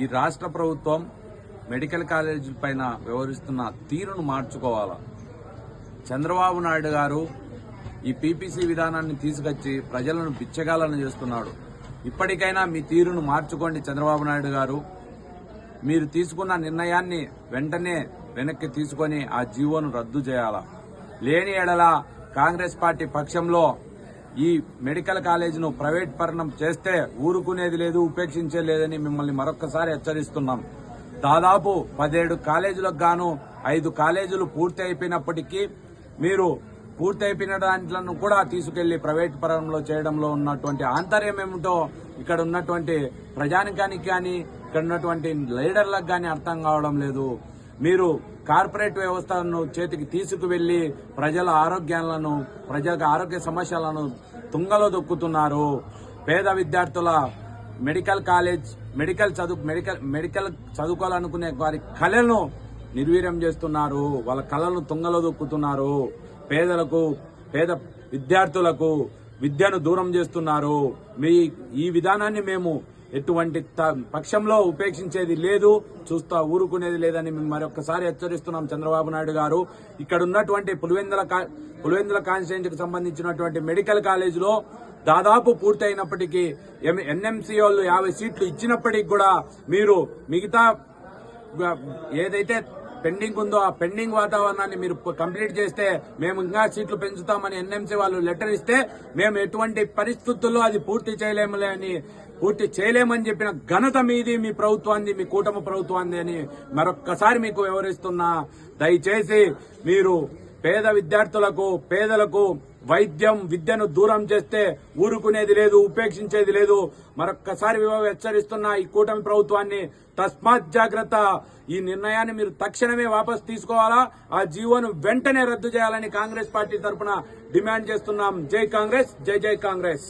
ఈ రాష్ట్ర ప్రభుత్వం మెడికల్ కాలేజీల పైన వ్యవహరిస్తున్న తీరును మార్చుకోవాలా? చంద్రబాబు నాయుడు గారు ఈ పీపీసీ విధానాన్ని తీసుకొచ్చి ప్రజలను బిచ్చగాలను చేస్తున్నాడు. ఇప్పటికైనా మీ తీరును మార్చుకోండి చంద్రబాబు నాయుడు గారు. మీరు తీసుకున్న నిర్ణయాన్ని వెంటనే వెనక్కి తీసుకొని ఆ జీవోను రద్దు చేయాలా? లేని ఎడల కాంగ్రెస్ పార్టీ పక్షంలో ఈ మెడికల్ కాలేజీను ప్రైవేట్ పరణం చేస్తే ఊరుకునేది లేదు ఉపేక్షించే లేదని మిమ్మల్ని మరొకసారి హెచ్చరిస్తున్నాం. దాదాపు పదిహేడు కాలేజీలకు గాను ఐదు కాలేజీలు పూర్తి అయిపోయినప్పటికీ మీరు పూర్తి అయిపోయిన దాంట్లను కూడా తీసుకెళ్ళి ప్రైవేట్ పరంలో చేయడంలో ఉన్నటువంటి ఆంతర్యం ఏమిటో ఇక్కడ ఉన్నటువంటి ప్రజానికానికి కానీ ఇక్కడ ఉన్నటువంటి లీడర్లకు కానీ అర్థం కావడం లేదు. మీరు కార్పొరేట్ వ్యవస్థను చేతికి తీసుకువెళ్ళి ప్రజల ఆరోగ్యాలను ప్రజలకు ఆరోగ్య సమస్యలను తుంగలో దొక్కుతున్నారు. పేద విద్యార్థుల మెడికల్ కాలేజ్ మెడికల్ చదువు మెడికల్ మెడికల్ చదువుకోవాలనుకునే వారి కళలను నిర్వీర్యం చేస్తున్నారు. వాళ్ళ కళలను తుంగలో దొక్కుతున్నారు. పేదలకు పేద విద్యార్థులకు విద్యను దూరం చేస్తున్నారు. మీ ఈ విధానాన్ని మేము ఎటువంటి త- పక్షంలో ఉపేక్షించేది లేదు. చూస్తా ఊరుకునేది లేదని మేము మరొకసారి హెచ్చరిస్తున్నాం చంద్రబాబు నాయుడు గారు. ఇక్కడ ఉన్నటువంటి పులివెందుల కా- పులివెందుల కాన్స్టిట్యూన్సీకి సంబంధించినటువంటి మెడికల్ కాలేజీలో దాదాపు పూర్తయినప్పటికీ ఎన్ఎంసీ వాళ్ళు యాభై సీట్లు ఇచ్చినప్పటికీ కూడా మీరు మిగతా ఏదైతే పెండింగ్ ఉందో ఆ పెండింగ్ వాతావరణాన్ని మీరు కంప్లీట్ చేస్తే మేము ఇంకా సీట్లు పెంచుతామని ఎన్ఎంసీ వాళ్ళు లెటర్ ఇస్తే మేము ఎటువంటి పరిస్థితుల్లో అది పూర్తి చేయలేములే అని పూర్తి చేయలేమని చెప్పిన ఘనత మీది మీ ప్రభుత్వాన్ని మీ కూటమి ప్రభుత్వాన్ని అని మరొక్కసారి మీకు వివరిస్తున్నా. దయచేసి మీరు పేద విద్యార్థులకు పేదలకు వైద్యం విద్యను దూరం చేస్తే ఊరుకునేది లేదు ఉపేక్షించేది లేదు. మరొక్కసారి హెచ్చరిస్తున్న ఈ కూటమి ప్రభుత్వాన్ని తస్మాత్ జాగ్రత్త. ఈ నిర్ణయాన్ని మీరు తక్షణమే వాపసు తీసుకోవాలా? ఆ జీవోను వెంటనే రద్దు చేయాలని కాంగ్రెస్ పార్టీ తరఫున డిమాండ్ చేస్తున్నాం. జై కాంగ్రెస్ జై జై కాంగ్రెస్.